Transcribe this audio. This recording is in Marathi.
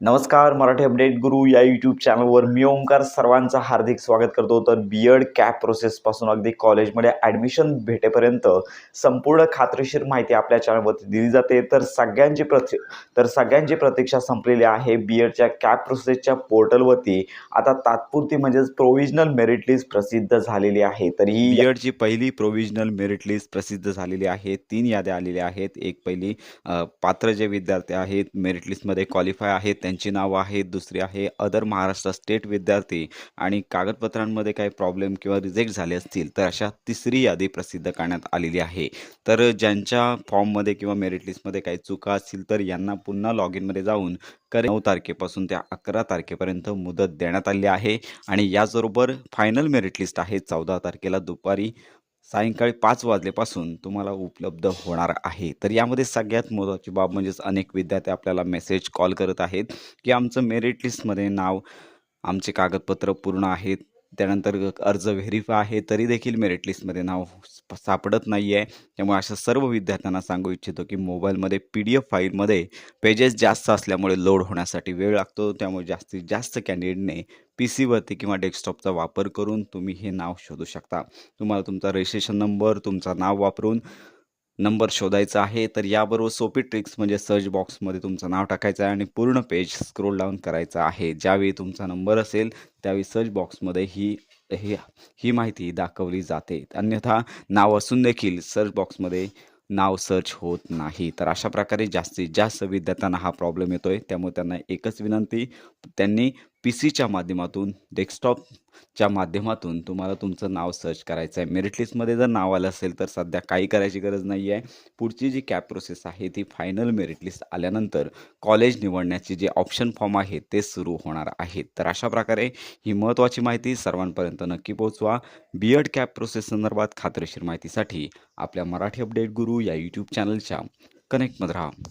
नमस्कार मराठी अपडेट गुरु या यूट्यूब चॅनलवर मी ओंकार सर्वांचं हार्दिक स्वागत करतो. तर बी एड कॅप प्रोसेसपासून अगदी कॉलेजमध्ये ॲडमिशन भेटेपर्यंत संपूर्ण खात्रीशीर माहिती आपल्या चॅनलवरती दिली जाते. तर सगळ्यांची प्रति तर सगळ्यांची प्रतीक्षा संपलेली आहे बी एडच्या कॅप प्रोसेसच्या पोर्टलवरती आता तात्पुरती म्हणजेच प्रोव्हिजनल मेरिट लिस्ट प्रसिद्ध झालेली आहे. तर ही बी एडची पहिली प्रोव्हिजनल मेरिट लिस्ट प्रसिद्ध झालेली आहे. तीन याद्या आलेल्या आहेत. एक पहिली पात्र जे विद्यार्थी आहेत मेरिट लिस्टमध्ये क्वालिफाय आहेत. त्यांची नावं आहेत दुसरी आहे अदर महाराष्ट्र स्टेट विद्यार्थी आणि कागदपत्रांमध्ये काही प्रॉब्लेम किंवा रिजेक्ट झाले असतील तर अशा तिसरी यादी प्रसिद्ध करण्यात आलेली आहे. तर ज्यांच्या फॉर्ममध्ये किंवा मेरिट लिस्टमध्ये काही चुका असतील तर यांना पुन्हा लॉग इनमध्ये जाऊन करे नऊ तारखेपासून त्या अकरा तारखेपर्यंत मुदत देण्यात आली आहे. आणि याचबरोबर फायनल मेरिट लिस्ट आहे चौदा तारखेला दुपारी सायंकाळी पाच वाजल्यापासून तुम्हाला उपलब्ध होणार आहे. तर यामध्ये सगळ्यात महत्त्वाची बाब म्हणजेच अनेक विद्यार्थी आपल्याला मेसेज कॉल करत आहेत की आमचं मेरिट लिस्टमध्ये नाव आमचे कागदपत्र पूर्ण आहेत. त्यानंतर अर्ज व्हेरीफाय आहे तरी देखील मेरिट लिस्टमध्ये नाव सापडत नाही आहे त्यामुळे अशा सर्व विद्यार्थ्यांना सांगू इच्छितो की मोबाईलमध्ये पी डी एफ फाईलमध्ये पेजेस जास्त असल्यामुळे लोड होण्यासाठी वेळ लागतो. त्यामुळे जास्तीत जास्त कॅन्डिडेटने पी सीवरती किंवा डेस्कटॉपचा वापर करून तुम्ही हे नाव शोधू शकता. तुम्हाला तुमचा रजिस्ट्रेशन नंबर तुमचं नाव वापरून नंबर शोधायचा आहे. तर याबरोबर सोपी ट्रिक्स म्हणजे सर्च बॉक्समध्ये तुमचं नाव टाकायचं आहे आणि पूर्ण पेज स्क्रोल डाऊन करायचं आहे. ज्यावेळी तुमचा नंबर असेल त्यावेळी सर्च बॉक्समध्ये ही हे ही माहिती दाखवली जाते. अन्यथा नाव असून देखील सर्च बॉक्समध्ये नाव सर्च होत नाही. तर अशा प्रकारे जास्तीत जास्त विद्यार्थ्यांना हा प्रॉब्लेम येतो आहे त्यामुळे त्यांना एकच विनंती त्यांनी पी सीच्या माध्यमातून डेस्कटॉपच्या माध्यमातून तुम्हाला तुमचं नाव सर्च करायचं आहे मेरिट लिस्टमध्ये जर नाव आलं असेल तर सध्या काही करायची गरज नाही आहे पुढची जी कॅप प्रोसेस आहे ती फायनल मेरिट लिस्ट आल्यानंतर कॉलेज निवडण्याचे जे ऑप्शन फॉर्म आहेत ते सुरू होणार आहेत तर अशा प्रकारे ही महत्त्वाची माहिती सर्वांपर्यंत नक्की पोहोचवा. बी एड कॅप प्रोसेस संदर्भात खात्रीशीर माहितीसाठी आपल्या मराठी अपडेट गुरु या यूट्यूब चॅनलच्या कनेक्टमध्ये राहा.